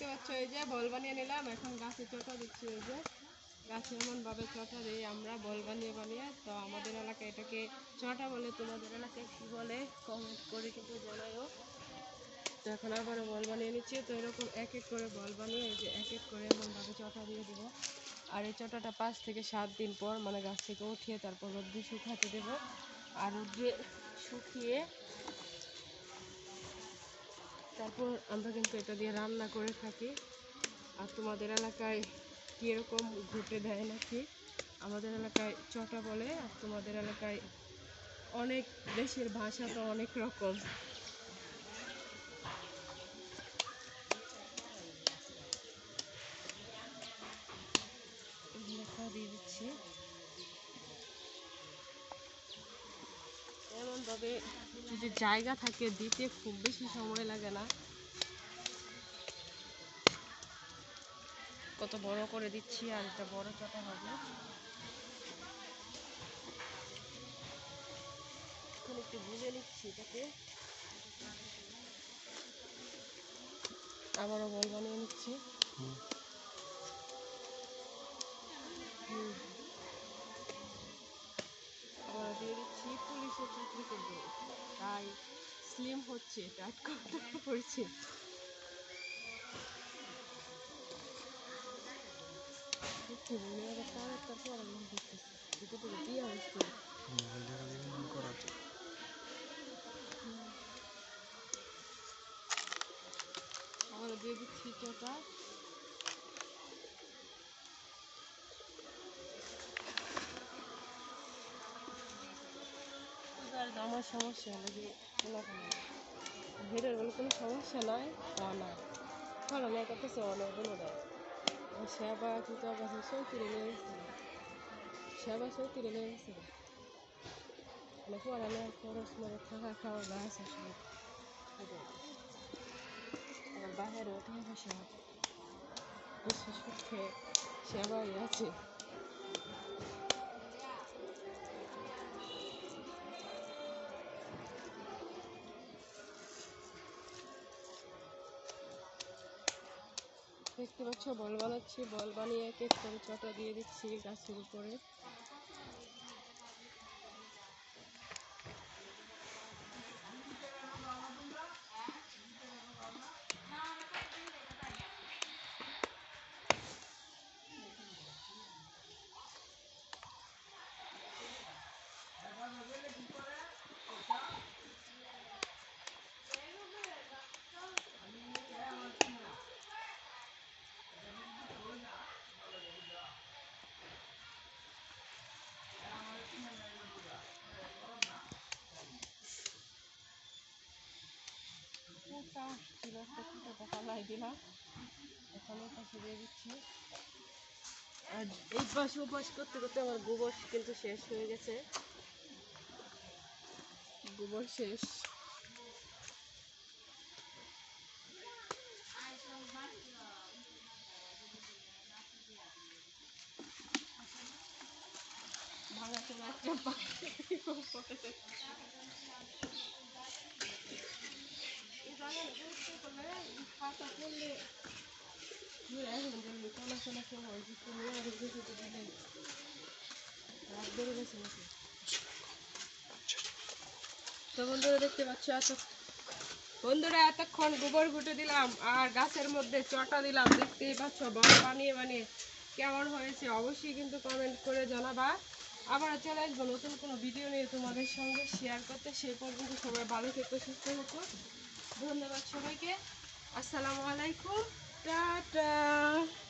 দেখতে পাচ্ছ এই যে বল বানিয়ে নিলাম। এখন গাছে চটা দিচ্ছি এই যে। গাছে এমনভাবে চটা দিই আমরা, বল বানিয়ে বানিয়ে। তো আমাদের এলাকায় এটাকে চটা বলে, তোমাদের এলাকায় কী বলে? কমেন্ট করে কিন্তু জানাইও তো এখন আবারও বল বানিয়ে নিচ্ছি। তো এরকম এক এক করে বল বানিয়ে এই যে এক এক করে এমনভাবে চটা দিয়ে দেবো। আর এই চটাটা পাঁচ থেকে সাত দিন পর মানে গাছ থেকে উঠিয়ে তারপর রোদ্রে শুকাতে দেবো। আর রোদ্রে শুকিয়ে তারপর আমরা কিন্তু এটা দিয়ে রান্না করে থাকি। আর তোমাদের এলাকায় কীরকম ঘুটে দেয় নাকি? আমাদের এলাকায় চটা বলে, আর তোমাদের এলাকায় অনেক দেশের ভাষা তো অনেক রকম। দিয়ে দিচ্ছি। এমনভাবে যদি জায়গা থাকে দিতে খুব বেশি সময় লাগে না। কত বড় করে দিচ্ছি আর এটা বড় চটা হবে। এখন একটু বুঝে নিচ্ছি এটাকে। আবারও বল বানিয়ে নিচ্ছি। হুম। পুলিশের চাকরি করব তাই স্লিম হচ্ছে টাইট করতে পড়ছে দেখছি তার তারপর আমি দেখতেছি। দুটো করে দিয়ে দিচ্ছি আর আমার সমস্যা হলো যে ভিড়ের বলে কোনো সমস্যা নাই, তা না। ভালো না করতেছে অনেক বলে দেয় সেবা কিন্তু আবার সৌতিরে নিয়ে গেছে সেবা সব সৌতিরে নিয়ে গেছে মানে পড়ালে খরচ মানে থাকা খাওয়া গা আছে সব। আবার বাইরে ওঠে সুখে সেবাই আছে। দেখতে পাচ্ছ? বল বানাচ্ছি বল বানিয়ে কেক করে চটা দিয়ে দিচ্ছি গাছের উপরে। একটা কুটাটা পালাই দিলাম এখন পাশে দিচ্ছি আর এই পাশে ও করতে করতে আমার গোবর কিন্তু শেষ হয়ে গেছে গোবর শেষ ভাঙা চলে একটা তো বন্ধুরা দেখতে পাচ্ছ বন্ধুরা এতক্ষণ গোবর ঘুটে দিলাম আর গাছের মধ্যে চটা দিলাম। দেখতেই পাচ্ছ, বড় বানিয়ে বানিয়ে কেমন হয়েছে, অবশ্যই কিন্তু কমেন্ট করে জানাবা। আবার চলে আসব নতুন কোনো ভিডিও নিয়ে তোমাদের সঙ্গে শেয়ার করতে। সে পর্যন্ত সবাই ভালো থেকো, সুস্থ থেকো। ধন্যবাদ সবাইকে। আসসালামু আলাইকুম। da da.